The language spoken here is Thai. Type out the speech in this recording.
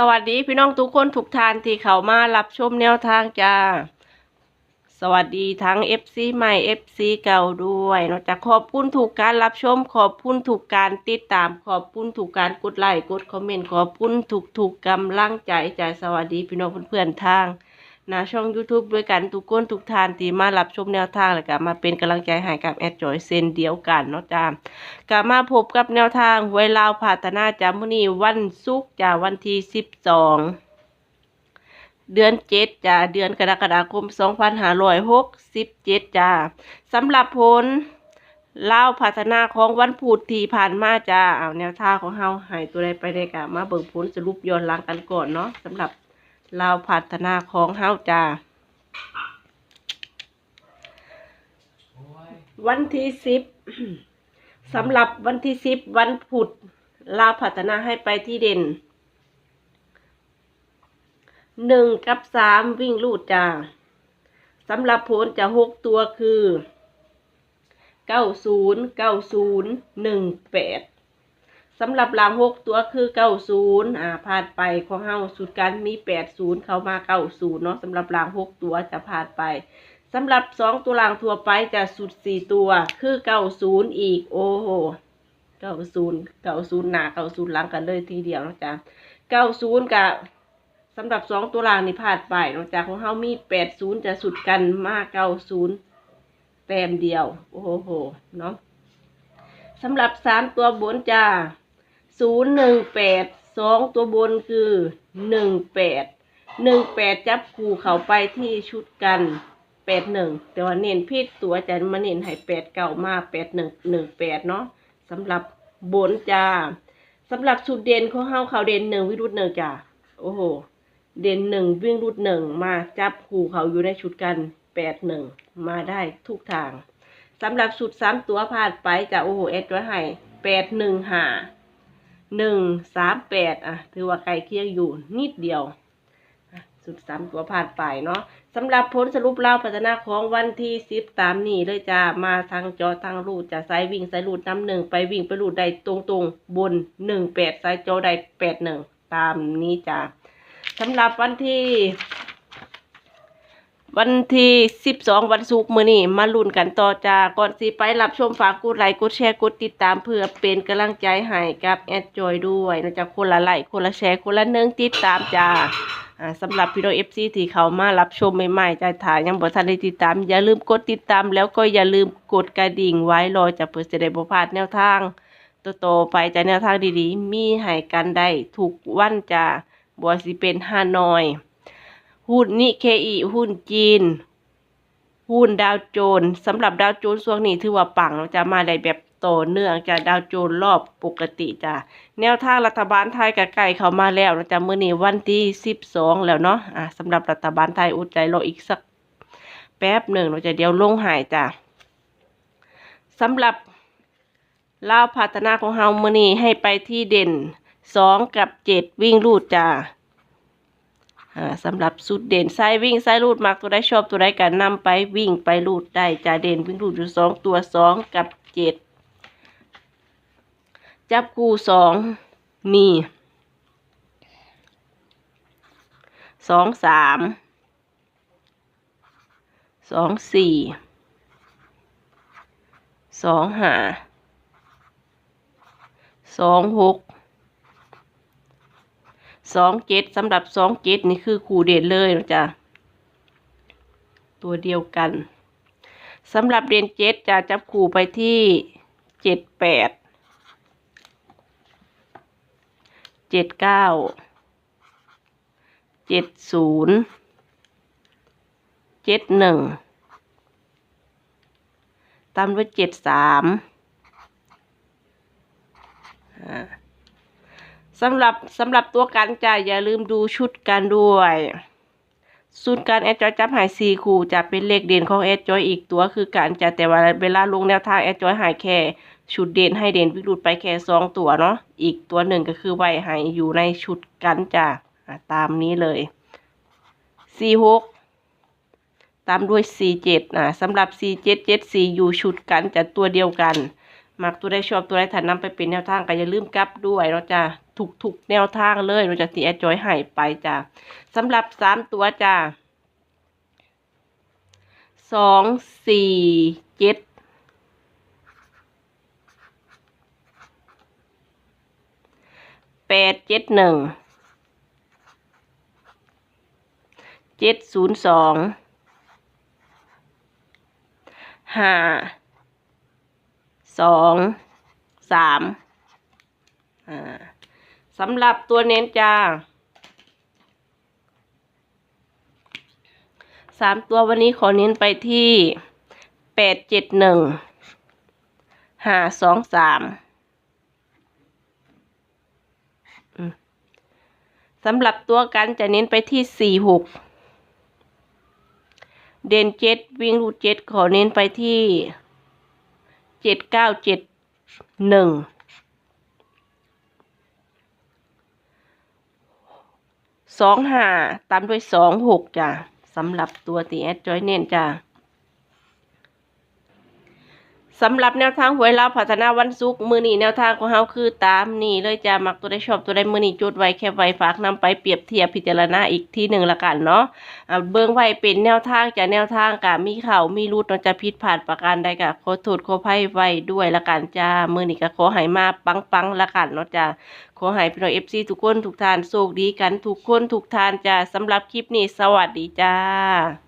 สวัสดีพี่น้องทุกคนทุกท่านที่เข้ามารับชมแนวทางจ้า สวัสดีทั้ง FC ใหม่ FC เก่าด้วยนอกจากขอบคุณถูกการรับชม ขอบคุณถูกการติดตาม ขอบคุณถูกการกดไลค์กดคอมเมนต์ขอบคุณถูกถูกกำลังใจจาสวัสดีพี่น้องเพื่อนๆทาง น้าช่อง YouTube ด้วยกันทุกคนทุกท่านที่มารับชมแนวทางแล้วก็มาเป็นกำลังใจให้กับแอดจอยเซนเดียวกันเนาะจ้ากลับมาพบกับแนวทางไวลาวพัฒนาจามุนีวันศุกร์จาวันที่สิบสองเดือนเจ็ดจ้าเดือนกรกฎาคมสองพันห้าร้อยหกสิบเจ็ดจ้าสำหรับผลลาพัฒนาของวันพุธที่ผ่านมาจ้าเอาแนวทางของเฮาหายตัวใดไปได้กะมาเบิ่งผลสรุปย้อนหลังกันก่อนเนาะสำหรับ ลาวพัฒนาของเฮาจ้า วันที่สิบสำหรับวันที่สิบวันพุธลาวพัฒนาให้ไปที่เด่นหนึ่งกับสามวิ่งลูดจ้าสำหรับผลจะหกตัวคือเก้าศูนย์เก้าศูนย์หนึ่งแปด สำหรับหลังหกตัวคือเก้าศูนย์อ่าผ่านไปของเฮาสุดการมีแปดศูนย์เข้ามาเก้าศูนย์เนาะสำหรับหลังหกตัวจะผ่านไปสำหรับสองตัวหลังทั่วไปจะสุดสี่ตัวคือเก้าศูนย์อีก โอ้โหเก้าศูนย์เก้าศูนย์หนาเก้าศูนย์หลังกันเลยทีเดียวนะจ๊ะเก้าศูนย์กับสำหรับสองตัวหลังนี่พลาดไปนอกจากของเฮามีแปดศูนย์จะสุดกันมาเก้าศูนย์แต้มเดียว โอ้โหเนาะสำหรับสามตัวบนจ้า ศูนย์หนึ่งแปดสองตัวบนคือหนึ่งแปดหนึ่งแปดจับคู่เขาไปที่ชุดกันแปดหนึ่งแต่ว่าเน้นพิษตัวจะมาเน้นให้แปดเก่ามาแปดหนึ่งหนึ่งแปดเนาะสำหรับบนจ้าสำหรับสุดเด่นของเฮาเขาเด่นหนึ่งวิรุธหนึ่งจ้าโอ้โหเด่นหนึ่งวิ่งรุดหนึ่งมาจับคู่เขาอยู่ในชุดกันแปดหนึ่งมาได้ทุกทางสำหรับสุดสามตัวผ่านไปจ้าโอ้โหเอ็ดไว้ให้แปดหนึ่งหา หนึ่งสามแปดอะ ถือว่าใกล้เคียงอยู่นิดเดียว สุดสามตัวผ่านไปเนาะสำหรับผลสรุปเล่าพัฒนาของวันที่สิบตามนี้เลยจะมาทางจอทางรูดจะสายวิ่งสายรูดน้ำหนึ่งไปวิ่งไปรูดใดตรงตรงๆบนหนึ่งแปดสายจอใดแปดหนึ่งตามนี้จ้าสำหรับวันที่ วันที่สิบสองวันศุกร์มื้อนี้มาลุ้นกันต่อจ้าก่อนสิไปรับชมฝากกดไลค์กดแชร์กดติดตามเพื่อเป็นกำลังใจให้กับแอดจอยด้วยนะจ๊ะคนละไลค์คนละแชร์คนละหนึ่งติดตามจ้าอ่าสำหรับพี่น้องเอฟซีที่เขามารับชมใหม่ๆจะถ่ายยังบ่ทันได้ติดตาม อย่าลืมกดติดตาม แล้วก็อย่าลืมกดกระดิ่งไว้รอจะเปิดจะได้บ่พลาดแนวทางโตๆไปจะแนวทางดีๆ มีให้กันได้ทุกวันจ้าบ่สิเป็นฮานอย หุ้นนิเคอีหุ้นจีน หุ้นดาวโจนส์สำหรับดาวโจนส์ช่วงนี้ถือว่าปังจะมาได้แบบต่อเนื่องจากดาวโจนส์รอบปกติจ้ะแนวทางรัฐบาลไทยกับไก่เข้ามาแล้วนะจ๊ะมื้อนี้วันที่สิบสองแล้วเนาะอะสำหรับรัฐบาลไทยอดใจรออีกสักแป๊บหนึ่งเราจะเดี๋ยวลงหายจ้ะสำหรับลาวพัฒนาของเฮามื้อนี้ให้ไปที่เด่นสองกับเจ็ดวิ่งลูดจ้ะอ่า สำหรับสุดเด่นสายวิ่งสายรูดมักตัวได้ชอบตัวได้กันนำไปวิ่งไปรูดได้จะเด่นวิ่งรูดอยู่สองตัวสองกับเจ็ดจับคู่สองมีสองสามสองสี่สองห้าสองหก สองเจ็ดสำหรับสองเจ็ดนี่คือคู่เด่นเลยนะจ๊ะตัวเดียวกันสำหรับเด่นเจ็ดจะจับคู่ไปที่เจ็ดแปดเจ็ดเก้าเจ็ดศูนย์เจ็ดหนึ่งตามด้วยเจ็ดสามอ่า สำหรับสำหรับตัวกันจะอย่าลืมดูชุดกันด้วยสูตรการแอดจอยจับหายสี่คู่จะเป็นเลขเด่นของแอดจอยอีกตัวคือการจะแต่ว่าเวลาลงแนวทางแอดจอยหายแค่ชุดเด่นให้เด่นวิรุดไปแค่สองตัวเนาะอีกตัวหนึ่งก็คือไว้ให้อยู่ในชุดกันจ้ะอะตามนี้เลยสี่หกตามด้วยสี่เจ็ดอะสำหรับสี่เจ็ดเจ็ดสี่อยู่ชุดกันจะตัวเดียวกัน มักตัวได้ชอบตัวได้ถันนำไปเป็นแนวทางก็อย่าลืมกลับด้วยเนาะจ้ะถูกถูกแนวทางเลยเราจะตีแอดจอยให้ไปจ้ะสำหรับสามตัวจ้ะสองสี่เจ็ดแปดเจ็ดหนึ่งเจ็ดศูนย์สองห้า สองสามอ่าสำหรับตัวเน้นจ้าสามตัววันนี้ขอเน้นไปที่แปดเจ็ดหนึ่งห้าสองสามสำหรับตัวกันจะเน้นไปที่สี่หกเด่นเจ็ดวิ่งรูดเจ็ดขอเน้นไปที่ เจ็ดเก้าเจ็ดหนึ่งสองห้าตามด้วยสองหกจ้ะสำหรับตัวตีแอดจอยเน้นจ้ะ สำหรับแนวทางหวยเราพัฒนาวันศุกร์มือนี้แนวทางของเฮาคือตามนี่เลยจะมักตัวได้ชอบตัวได้มือนี้จดไว้แค่ไว้ฝากนำไปเปรียบเทียบพิจารณาอีกทีหนึ่งละกันเนาะเบิ่งไว้เป็นแนวทางจากแนวทางกะมีเข่ามีรูดเนาะจะผิดพลาดประการใดกะขอโทษขออภัยไว้ด้วยละกันจ้ามือนี้ก็ขอให้มาปังๆละกันเนาะจ้าขอให้พี่น้อง FC ทุกคนทุกทานโชคดีกันทุกคนทุกทานจ้าสำหรับคลิปนี้สวัสดีจ้า